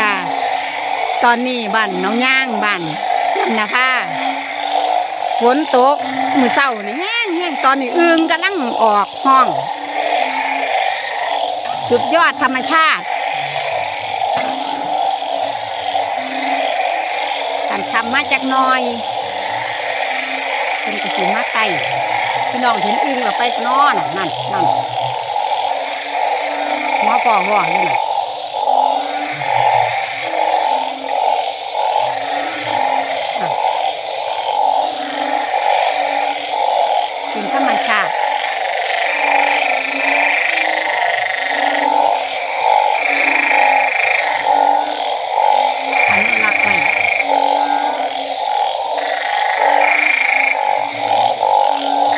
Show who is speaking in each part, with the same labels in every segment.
Speaker 1: ค่ะ ตอนนี้บ้านน้องย่างบ้านจำนาภาฝนตกมือเศร้านี่แห้งแห้งตอนนี้อึงกำลังออกห้อง สุดยอดธรรมชาติทำทำมาจากน้อยเป็นกระสีมาไก่พี่น้องเห็นอึงเราไปนอนน่ะนั่นนั่ นหัวปอหัวอยู่น่ะเป็นธรรมชาติ อนุรักษ์ไว้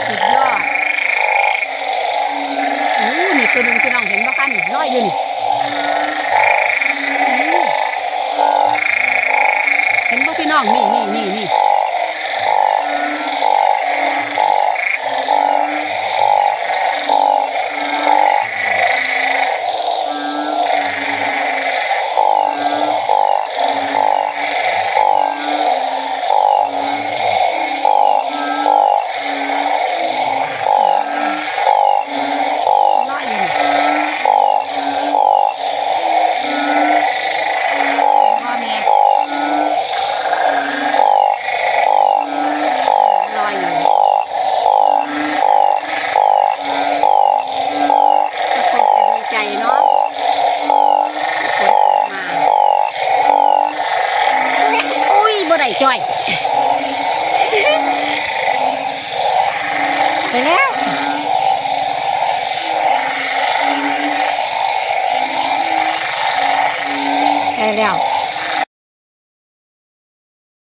Speaker 1: สุดยอดโอ้นี่ตัวหนึ่งพี่น้องเห็นบ่คะ นี่ลอยอยู่นี่อู้เห็นบ่พี่น้องนี่นี่นี่นี่ จ้อยไปแล้วไปแล้ว